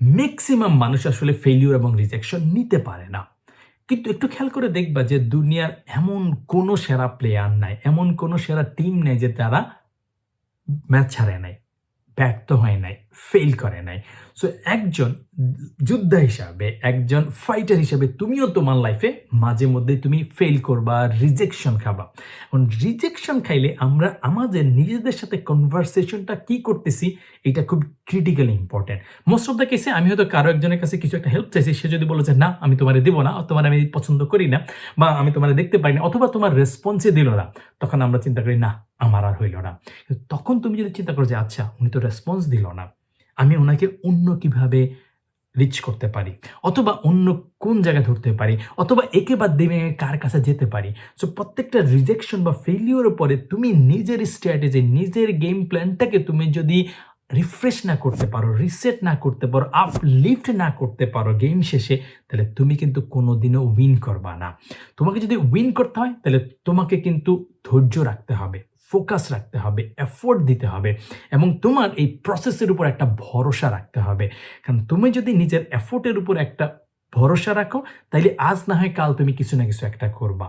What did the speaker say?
Maximum মানুষ আসলে failure এবং রিজেকশন নিতে পারে না। কিন্তু একটু খেয়াল করে দেখবা যে দুনিয়ার এমন কোনো সেরা প্লেয়ার নাই, এমন কোনো সেরা টিম নেই যে তারা ম্যাচ ছাড়ে নাই, ব্যর্থ হয় নাই। ফেল করে নাই। সো একজন যোদ্ধা হিসাবে, একজন ফাইটার হিসাবে তুমিও তোমার লাইফে মাঝে মধ্যে তুমি ফেল করবা রিজেকশন খাবা। এখন রিজেকশন খাইলে আমরা আমাদের নিজেদের সাথে কনভারসেশনটা কি করতেছি, এটা খুব critically important most of the কেসে আমি হয়তো কারও একজনের কাছে কিছু একটা হেল্প চাইছি, সে যদি বলে যে, না, আমি তোমারে দিব না, তোমার আমি পছন্দ করি না বা আমি তোমার দেখতে পারি না, অথবা তোমার রেসপন্সে দিল না, তখন আমরা চিন্তা করি, না, আমার আর হইল না। তখন তুমি যদি চিন্তা করো যে আচ্ছা উনি তো রেসপন্স দিল না। আমি ওনাকে অন্য কীভাবে রিচ করতে পারি? অথবা অন্য কোন জায়গায় ধরতে পারি? অথবা একে বাদ দিয়ে কার কাছে যেতে পারি? সো প্রত্যেকটা রিজেকশন বা ফেলিওর পরে তুমি নিজের স্ট্র্যাটেজি নিজের গেম প্ল্যানটাকে তুমি যদি রিফ্রেশ না করতে পারো রিসেট না করতে পারো আপলিফট না করতে পারো গেম শেষে, তাহলে তুমি কিন্তু কোনোদিনও উইন করবা না। তোমাকে যদি উইন করতে হয়, তাহলে তোমাকে কিন্তু ধৈর্য রাখতে হবে ফোকাস রাখতে হবে এফোর্ট দিতে হবে এবং তোমার এই প্রসেসের উপর একটা ভরসা রাখতে হবে। কারণ তুমি যদি নিজের এফোর্টের উপর একটা ভরসা রাখো, তাইলে আজ না হয় কাল তুমি কিছু না কিছু একটা করবা।